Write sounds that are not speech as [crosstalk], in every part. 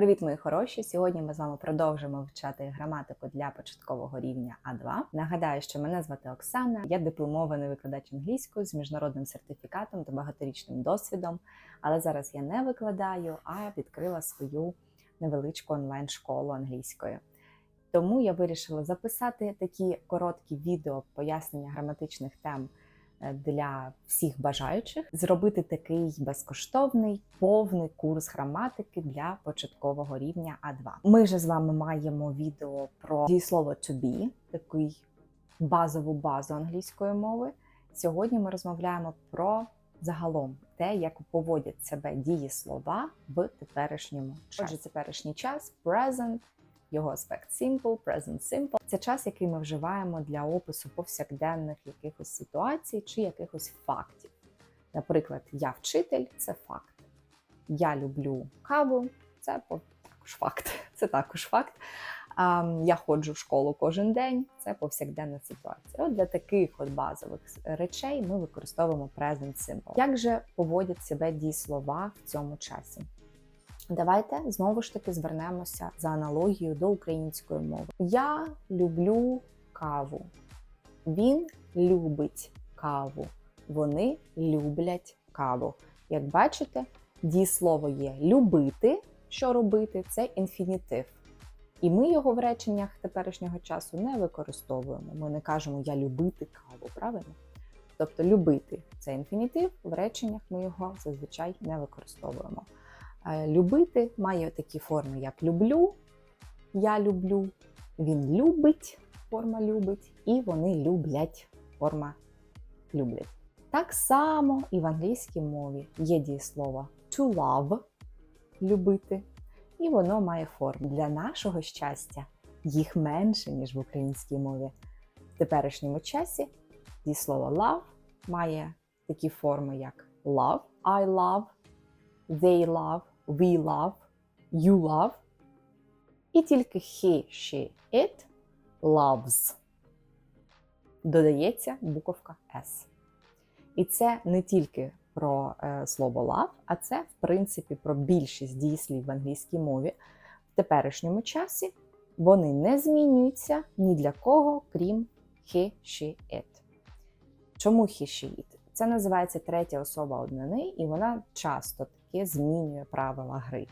Привіт, мої хороші! Сьогодні ми з вами продовжимо вивчати граматику для початкового рівня А2. Нагадаю, що мене звати Оксана, я дипломований викладач англійської з міжнародним сертифікатом та багаторічним досвідом. Але зараз я не викладаю, а відкрила свою невеличку онлайн-школу англійської. Тому я вирішила записати такі короткі відео пояснення граматичних тем для всіх бажаючих, зробити такий безкоштовний повний курс граматики для початкового рівня А2. Ми же з вами маємо відео про дієслово to be, такий базову базу англійської мови. Сьогодні ми розмовляємо про загалом те, як поводять себе дієслова в теперішньому часі. Отже, теперішній час present, його аспект simple, present simple. Це час, який ми вживаємо для опису повсякденних якихось ситуацій чи якихось фактів. Наприклад, я вчитель це факт. Я люблю каву [laughs] це також факт. Це також факт. Я ходжу в школу кожен день, це повсякденна ситуація. От для таких от базових речей ми використовуємо present simple. Як же поводять себе дієслова в цьому часі? Давайте знову ж таки звернемося за аналогією до української мови. Я люблю каву. Він любить каву. Вони люблять каву. Як бачите, дієслово є любити, що робити це інфінітив. І ми його в реченнях теперішнього часу не використовуємо. Ми не кажемо я любити каву, правильно? Тобто любити це інфінітив, в реченнях ми його зазвичай не використовуємо. Е, Любити має такі форми, як люблю, я люблю, він любить, форма любить, і вони люблять, форма люблять. Так само і в англійській мові є дієслово to love любити, і воно має форму. Для нашого щастя їх менше, ніж в українській мові. В теперішньому часі дієслово love має такі форми, як love, I love, they love, we love, you love. І тільки he, she, it loves. Додається буковка S. І це не тільки про е, слово love, а це, в принципі, про більшість дієслів в англійській мові в теперішньому часі. Вони не змінюються ні для кого, крім he, she, it. Чому he, she, it? Це називається третя особа однини, і вона часто таки змінює правила гри.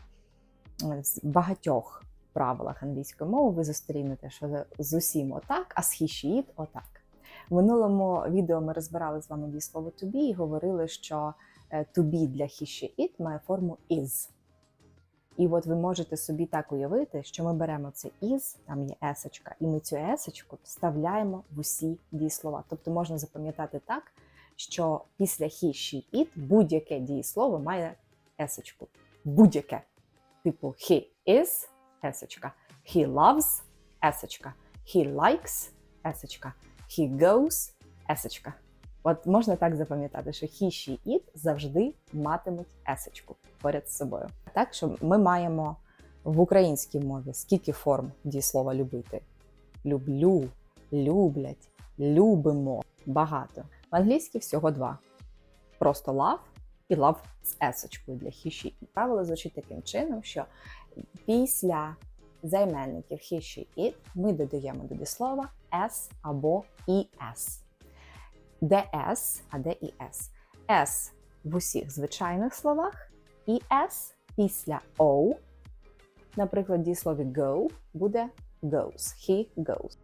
В багатьох правилах англійської мови ви зустрінете, що з усім отак, а з she, отак. В минулому відео ми розбирали з вами дієслово to be і говорили, що е, to be для she, it має форму is. І от ви можете собі так уявити, що ми беремо це is, там є есочка, і ми цю есочку вставляємо в усі дієслова. Тобто можна запам'ятати так, що після he, she, it будь-яке дієслово має есочку. Будь-яке. Типу he is есочка, he loves есочка, he likes есочка, he goes есочка. От можна так запам'ятати, що he, she, it завжди матимуть есочку поряд з собою. Так що ми маємо в українській мові скільки форм дієслова любити? Люблю, люблять, любимо. Багато. В англійській всього два: просто love і love з есочкою для he, she. Правило звучить таким чином, що після займенників she, it ми додаємо до дієслова s або es. Де s, а де і s. S в усіх звичайних словах, і s після O, наприклад, дієслові go буде goes. He goes.